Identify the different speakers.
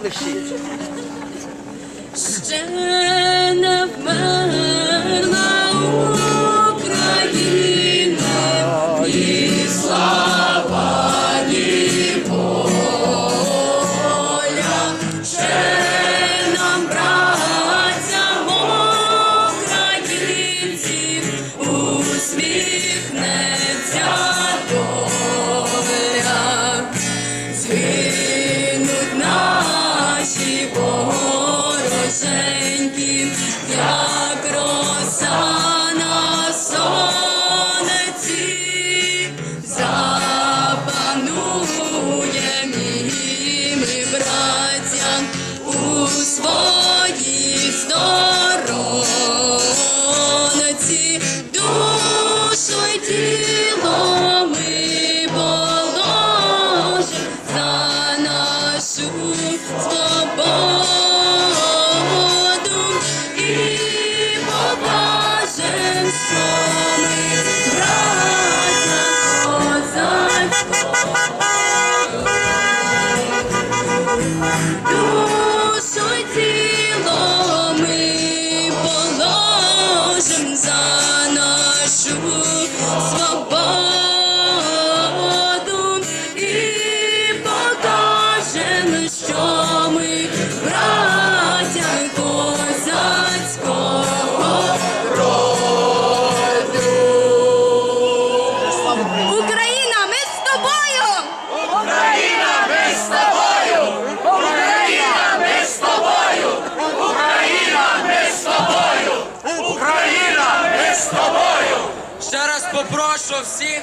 Speaker 1: full of shit. працям у своїй сторонці, душу тіло ми положим за нашу свободу і покажем. will. що
Speaker 2: всі